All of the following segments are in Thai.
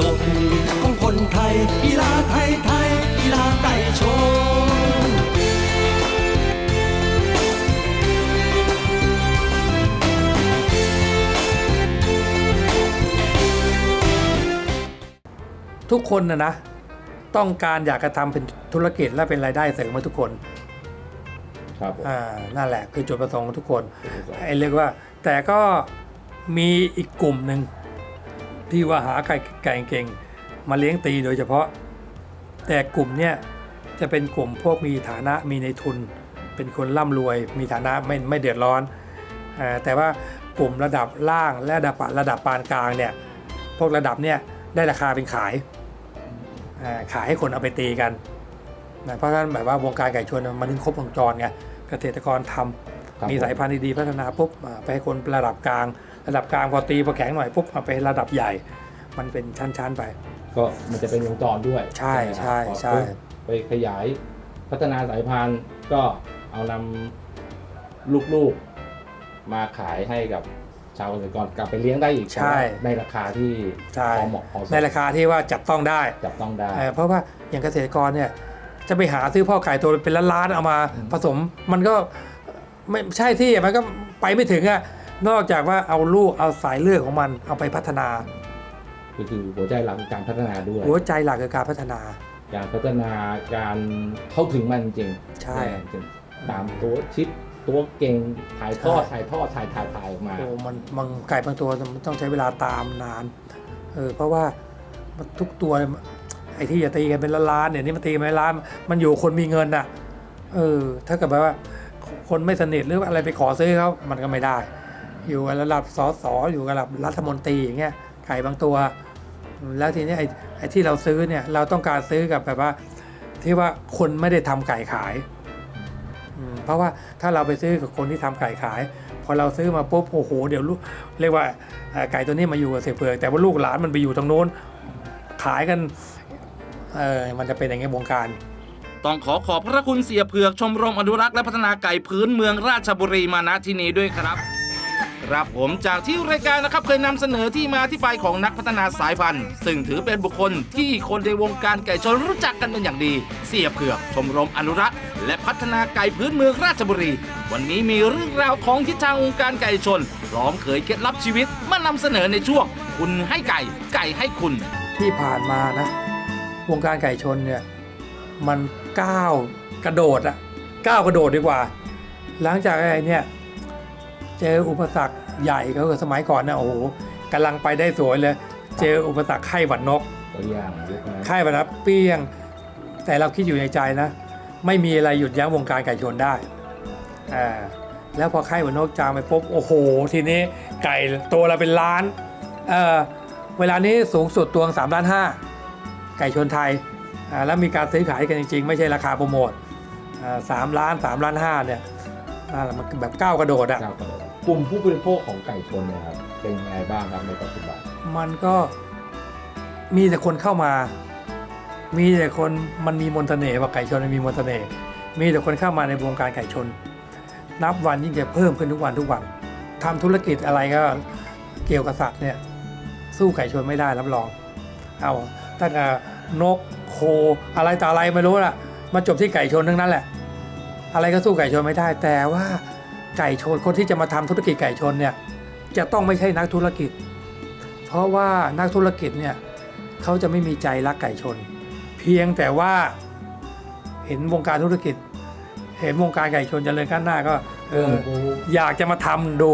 ดก ของคนไทย กีฬาไทยไทย กีฬาไก่ชนทุกคนนะนะ ต้องการอยากจะทำเป็นธุรกิจและเป็นรายได้เสริมมาทุกคน ครับผมอ่านั่นแหละคือจุดประสงค์ของทุกคนไอ้เรียกว่า แต่ก็มีอีกกลุ่มหนึ่ง ที่ว่าหาไก่ไก่เก่งมาเลี้ยงตีโดยเฉพาะ แต่กลุ่มเนี้ยจะเป็นกลุ่มพวกมีฐานะมีในทุน เป็นคนร่ำรวย มีฐานะไม่ไม่เดือดร้อนอแต่ว่ากลุ่มระดับล่างและระดับระดับปานกลางเนี่ยพวกระดับเนี่ยได้ราคาเป็นขายขายให้คนเอาไปตีกันนะเพราะฉะนั้นแบบว่าวงการไก่ชนมันถึงครบวงจรไงเกษตรกรทำ ครับมีสายพันธุ์ดีๆพัฒนาปุ๊บอ่าไปให้คนระดับกลาง ระดับกลางพอตีพอแข็งหน่อยปุ๊บเอาไประดับใหญ่ มันเป็นชั้นๆไป ก็มันจะเป็นวงจรด้วยใช่ไหมครับใช่ใช่ พอไปขยายพัฒนาสายพันธุ์ก็เอานำลูกๆมาขายให้กับชาวเกษตรกรกลับไปเลี้ยงได้อีกใช่ในราคาที่ใช่ พอเหมาะพอสมในราคาที่ว่าจับต้องได้จับต้องได้ เอ่อเพราะว่าอย่างเกษตรกรเนี่ยจะไปหาซื้อพ่อไก่ตัวเป็นล้านๆเอามาอืมผสม มันก็ ไม่ใช่ที่มันก็ไปไม่ถึงอะนอกจากว่าเอาลูกเอาสายเลือดของมันเอาไปพัฒนา ก็คือหัวใจหลักคือการพัฒนาด้วย หัวใจหลักคือการพัฒนา การพัฒนาการเข้าถึงมันจริงใช่จริงตามตัวชิปตัวเก่งถ่ายทอดใช่ถ่ายทอดถ่ายถ่ายถ่ายออกมาโอ้มันมันไก่บางตัวมันต้องใช้เวลาตามนานเออเพราะว่ามันทุกตัวเนี่ยไอ้ที่จะตีกันเป็นล้านๆเนี่ยนี่มันตีกันเป็นล้านมันอยู่คนมีเงินอะเออถ้าเกิดแบบว่า คนไม่สนิทหรืออะไรไปขอซื้อเขามันก็ไม่ได้ อยู่ระดับสสอยู่ระดับรัฐมนตรีอย่างเงี้ยไก่บางตัว แล้วทีนี้ไอ้ไอ้ที่เราซื้อเนี่ยเราต้องการซื้อกับแบบว่าที่ว่าคนไม่ได้ทำไก่ขาย เพราะว่าถ้าเราไปซื้อกับคนที่ทำไก่ขาย พอเราซื้อมาปุ๊บโอ้โหเดี๋ยวลูกเรียกว่าไก่ตัวนี้มาอยู่กับเสเผือกแต่ว่าลูกหลานมันไปอยู่ทางโน้นขายกันเออมันจะเป็นอย่างเงี้ยวงการ ต้องขอขอบพระคุณเสียเผือกชมรมอนุรักษ์และพัฒนาไก่พื้นเมืองราชบุรีมาณที่นี้ด้วยครับ ครับผมจากที่รายการนะครับเคยนำเสนอที่มาที่ไปของนักพัฒนาสายพันธุ์ ซึ่งถือเป็นบุคคลที่คนในวงการไก่ชนรู้จักกันเป็นอย่างดี เสียเผือกชมรมอนุรักษ์ และพัฒนาไก่พื้นเมืองราชบุรี วันนี้มีเรื่องราวของทิศทางวงการไก่ชนพร้อมเผยเคล็ดลับชีวิตมานำเสนอในช่วง คุณให้ไก่ไก่ให้คุณที่ผ่านมานะวงการไก่ชนเนี่ย มันก้าวกระโดดอะก้าวกระโดดดีกว่า หลังจากไอ้เนี่ยเจออุปสรรคใหญ่ก็คือสมัยก่อนเนี่ยโอ้โหกำลังไปได้สวยเลย เจออุปสรรคไข้หวัดนกตัวอย่างยุคนั้นไข้หวัดนกเปี้ยง แต่เราคิดอยู่ในใจนะ ไม่มีอะไรหยุดยั้งวงการไก่ชนได้อ่าแล้วพอไข้หวัดนกจางไปปุ๊บโอ้โห ทีนี้ไก่ตัวละเป็นล้านเออเวลานี้สูงสุดตัวสามล้านห้าไก่ชนไทยอ่า แล้วมีการซื้อขายกันจริง ๆ ไม่ใช่ราคาโปรโมทอ่าสามล้านสามล้านห้าเนี่ยนั่นแหละมันแบบก้าวกระโดดอะก้าวกระโดดกลุ่มผู้บริโภคของไก่ชนเนี่ยครับเป็นยังไงบ้างครับในปัจจุบันมันก็มีแต่คนเข้ามา มีแต่คนมันมีมนต์เสน่ห์ว่าไก่ชนมันมีมนต์เสน่ห์มีแต่คนเข้ามาในวงการไก่ชน นับวันยิ่งจะเพิ่มขึ้นทุกวันทุกวันทำธุรกิจอะไรก็เกี่ยวกับสัตว์เนี่ยสู้ไก่ชนไม่ได้รับรอง เอาตั้งแต่ นกโค อะไรต่ออะไรไม่รู้ล่ะ มาจบที่ไก่ชนทั้งนั้นแหละ อะไรก็สู้ไก่ชนไม่ได้ แต่ว่าไก่ชนคนที่จะมาทำธุรกิจไก่ชนเนี่ยจะต้องไม่ใช่นักธุรกิจ เพราะว่านักธุรกิจเนี่ยเขาจะไม่มีใจรักไก่ชน เพียงแต่ว่าเห็นวงการธุรกิจ เห็นวงการไก่ชนเจริญก้าวหน้าก็เอออยากจะมาทำดู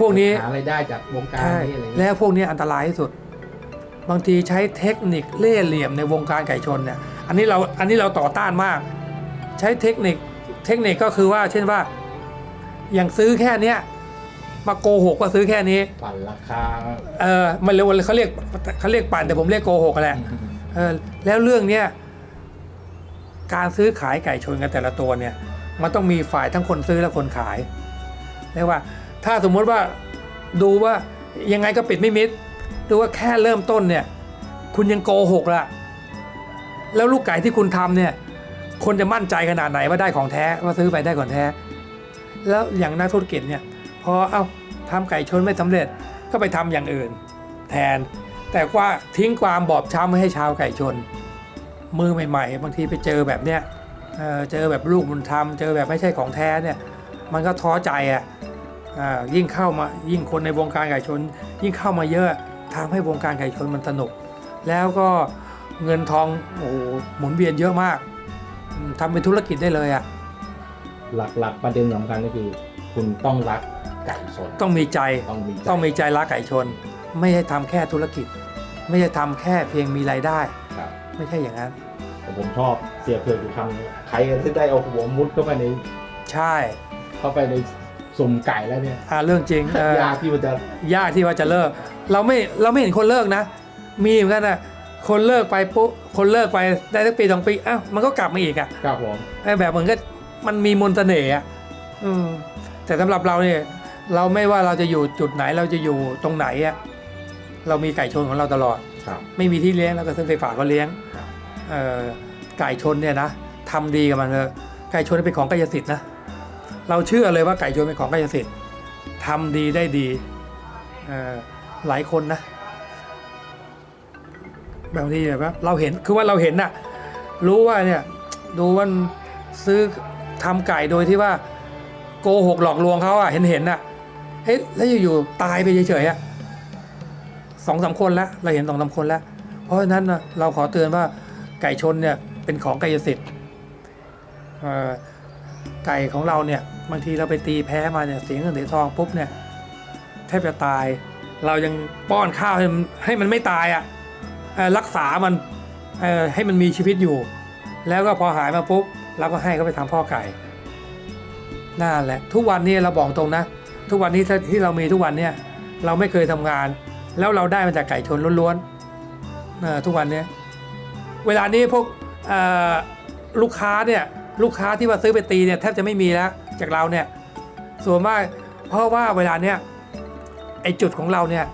พวกนี้หารายได้จากวงการใช่นี้อะไรอย่างเงี้ยแล้วพวกนี้อันตรายที่สุด บางทีใช้เทคนิคเล่ห์เหลี่ยมในวงการไก่ชนเนี่ยอันนี้เราอันนี้เราต่อต้านมาก ใช้เทคนิคเทคนิคก็คือว่า เช่นว่า อย่างซื้อแค่เนี้ยมาโกหกว่าซื้อแค่นี้ ปั่นราคาเออมันเรียกว่าเขาเรียกเขาเรียกปั่นแต่ผมเรียกโกหกแหละเออแล้วเรื่องเนี้ยการซื้อขายไก่ชนกันแต่ละตัวเนี่ย มันต้องมีฝ่ายทั้งคนซื้อและคนขายเรียกว่า ถ้าสมมุติว่าดูว่ายังไงก็ปิดไม่มิด ดูว่าแค่เริ่มต้นเนี่ยคุณยังโกหกละแล้วลูกไก่ที่คุณทำเนี่ยคนจะมั่นใจขนาดไหนว่าได้ของแท้ว่าซื้อไปได้ของแท้ แล้วอย่างนักธุรกิจเนี่ยพอเอาทำไก่ชนไม่สำเร็จก็ไปทำอย่างอื่น แทน แต่ว่าทิ้งความบอบช้ำไว้ให้ชาวไก่ชน มือใหม่ๆ บางทีไปเจอแบบเนี้ยเออเจอแบบลูกบุญธรรมเจอแบบไม่ใช่ของแท้เนี่ยมันก็ท้อใจอะอ่ายิ่งเข้ามายิ่งคนในวงการไก่ชน ยิ่งเข้ามาเยอะ ทำให้วงการไก่ชนมันสนุก แล้วก็เงินทองโอ้โหหมุนเวียนเยอะมากอืมทำเป็นธุรกิจได้เลยอะหลักๆประเด็นสำคัญก็คือ คุณต้องรักไก่ชน ต้องมีใจต้องมีใจต้องมีใจรักไก่ชน ไม่ใช่ทำแค่ธุรกิจ ไม่ใช่ทำแค่เพียงมีรายได้ครับไม่ใช่อย่างนั้นแต่ผมชอบเสียเผือกอยู่คำนึงใครก็ที่ได้เอาหัวมุดเข้าไปในใช่ เข้าไปใน สุ่มไก่แล้วเนี่ยอ่าเรื่องจริงเออยากที่มันจะ ยากที่ว่าจะเลิก เราไม่เราไม่เห็นคนเลิกนะ มีเหมือนกันนะคนเลิกไปปุ๊บคนเลิกไปได้สักปีสองปีอ้าวมันก็กลับมาอีกอะครับผมไอ้แบบเหมือนก็มันมีมนต์เสน่ห์อะอืมแต่สำหรับเราเนี่ยเราไม่ว่าเราจะอยู่จุดไหนเราจะอยู่ตรงไหนอะเรามีไก่ชนของเราตลอดครับไม่มีที่เลี้ยงแล้วก็ซื้อไฟฝากก็เลี้ยงครับเอ่อไก่ชนเนี่ยนะทำดีกับมันเลยไก่ชนเป็นของกายสิทธิ์นะ เราเชื่อเลยว่าไก่ชนเป็นของกายสิทธิ์ทำดีได้ดีหลายคนนะบางทีแบบว่าเราเห็นคือว่าเราเห็นน่ะรู้ว่าเนี่ยดูว่าซื้อทำไก่โดยที่ว่าโกหกหลอกลวงเขาอะเห็นเห็นน่ะเฮ้ยแล้วอยู่ๆตายไปเฉยๆอะสองสามคนแล้วเราเห็นสองสามคนแล้ว เพราะฉะนั้นนะเราขอเตือนว่าไก่ชนเนี่ยเป็นของกายสิทธิ์ไก่ของเราเนี่ย บางทีเราไปตีแพ้มาเนี่ยเสียเงินเสียทองปุ๊บเนี่ยแทบจะตาย เรายังป้อนข้าวให้มันให้มันไม่ตายอะ่ะรักษามันให้มันมีชีวิตอยู่ แล้วก็พอหายมาปุ๊บเราก็ให้เขาไปทำพ่อไก่นั่นแหละ ทุกวันนี้เราบอกตรงนะ ทุกวันนี้ที่เรามีทุกวันเนี่ยเราไม่เคยทำงาน แล้วเราได้มาจากไก่ชนล้วนๆทุกวันนี้เวลานี้พวกลูกค้าเนี่ยลูกค้าที่มาซื้อไปตีเนี่ยแทบจะไม่มีแล้ว จากเราเนี่ยส่วนมากเพราะว่าเวลาเนี้ยไอจุดของเราเนี่ย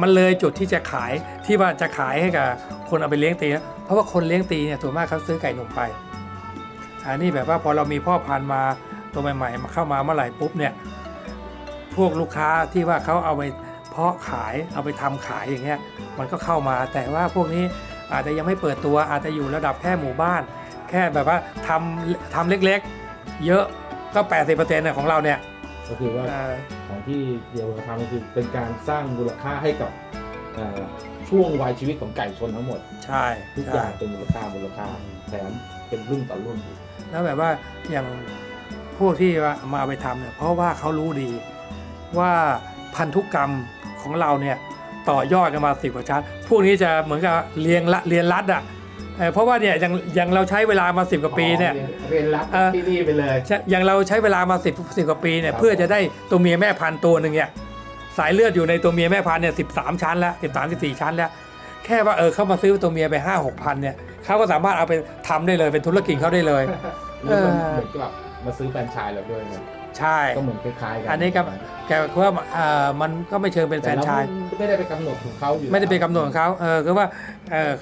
มันเลยจุดที่จะขายที่ว่าจะขายให้กับคนเอาไปเลี้ยงตีนะเพราะว่าคนเลี้ยงตีเนี่ยส่วนมากเขาซื้อไก่หนุ่มไปอันนี้แบบว่าพอเรามีพ่อพันธุ์มาตัวใหม่ๆมาเข้ามาเมื่อไหร่ปุ๊บเนี่ยพวกลูกค้าที่ว่าเขาเอาไปเพาะขายเอาไปทำขายอย่างเงี้ยมันก็เข้ามาแต่ว่าพวกนี้อาจจะยังไม่เปิดตัวอาจจะอยู่ระดับแค่หมู่บ้าน แค่แบบว่าทำทำเล็กๆ เยอะ ก็80%เนี่ยของเราเนี่ยก็คือว่าเอ่อของที่เดียวทำก็คือเป็นการสร้างมูลค่าให้กับเอ่อช่วงวัยชีวิตของไก่ชนทั้งหมด ใช่ทุกอใช่ย่างเป็นมูลค่ามูลค่าแถมเป็นรุ่นต่อรุ่นอีกแล้วแบบว่าอย่างพวกที่ว่ามาเอาไปทำเนี่ยเพราะว่าเขารู้ดีว่าพันธุกรรมของเราเนี่ยต่อยอดกันมาสิบกว่าชั้นพวกนี้จะเหมือนกับเรียงละเรียนรัดอะ เอ่อเพราะว่าเนี่ยอย่างอย่างเราใช้เวลามาสิบกว่าปีเนี่ยอ๋อเรียนรับเอ่อ ที่นี่ไปเลย ใช่อย่างเราใช้เวลามาสิบสิบกว่าปีเนี่ยครับ เพื่อจะได้ตัวเมียแม่พันธุ์ตัวหนึ่งเนี่ยสายเลือดอยู่ในตัวเมียแม่พันธุ์เนี่ยสิบสามชั้นแล้วสิบสามสิบสี่ชั้นแล้ว แค่ว่าเออเขามาซื้อตัวเมียไปห้าหกพันเนี่ยเขาก็สามารถเอาไปทำได้เลยเป็นธุรกิจเขาได้เลยนี่มันเออเหมือนกับมาซื้อแฟรนไชส์เราด้วยนะใช่ ก็เหมือนคล้ายๆกัอันนี้ก็แกว่าเออมันก็ไม่เชิงเป็นแฟรนไชส์แต่เราไม่ได้ไปกำหนดของเขาอยู่ไม่ได้ไปกำหนดของเขาเออคือว่าเออ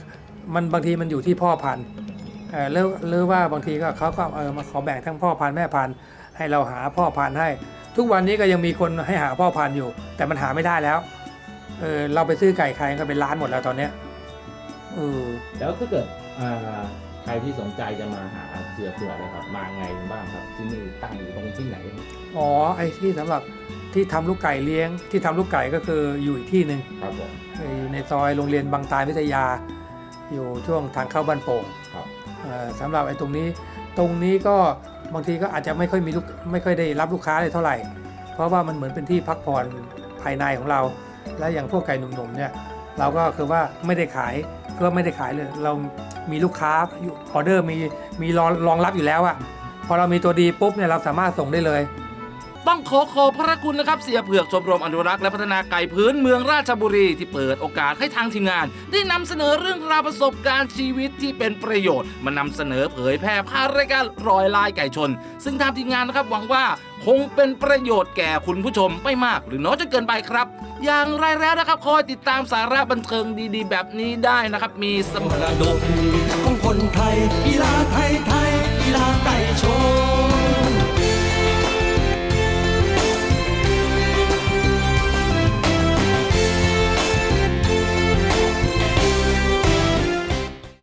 มันบางทีมันอยู่ที่พ่อพันธุ์เออหรือหรือว่าบางทีก็เขาก็เออมาขอแบ่งทั้งพ่อพันธุ์แม่พันธุ์ให้เราหาพ่อพันธุ์ให้ ทุกวันนี้ก็ยังมีคนให้หาพ่อพันธุ์อยู่ แต่มันหาไม่ได้แล้วเออเราไปซื้อไก่ใครก็เป็นล้านหมดแล้วตอนเนี้ยเออแล้วถ้าเกิดอ่าใครที่สนใจจะมาหาเสือเผือกนะครับ มาไงบ้างครับที่นี่ตั้งอยู่ตรงที่ไหนอ๋อไอ้ที่สำหรับที่ทำลูกไก่เลี้ยง ที่ทำลูกไก่ก็คืออยู่อีกที่หนึ่งครับผมอยู่ในซอยโรงเรียนบางตายวิทยา อยู่ช่วงทางเข้าบ้านโป่งครับเอ่อสำหรับไอ้ตรงนี้ตรงนี้ก็บางทีก็อาจจะไม่ค่อยมีลูกไม่ค่อยได้รับลูกค้าเลยเท่าไหร่ เพราะว่ามันเหมือนเป็นที่พักผ่อนภายในของเรา และอย่างพวกไก่หนุ่มๆเนี่ยเราก็คือว่าไม่ได้ขายก็ไม่ได้ขายเลย เรามีลูกค้าอยู่ออเดอร์มีมีรองรองรับอยู่แล้วอะพอเรามีตัวดีปุ๊บเนี่ยเราสามารถส่งได้เลย ต้องขอขอบพระคุณนะครับ เสียเผือกชมรมอนุรักษ์และพัฒนาไก่พื้นเมืองราชบุรีที่เปิดโอกาสให้ทางทีมงาน ได้นำเสนอเรื่องราวประสบการณ์ชีวิตที่เป็นประโยชน์มานำเสนอเผยแพร่ผ่านรายการรอยลายไก่ชน ซึ่งทางทีมงานนะครับหวังว่าคงเป็นประโยชน์แก่คุณผู้ชมไม่มากหรือน้อยจนเกินไปครับ อย่างไรแล้วนะครับคอยติดตามสาระบันเทิงดีๆ แบบนี้ได้นะครับ มีสมรดกของคนไทยกีฬาไทยไทยกีฬาไก่ชน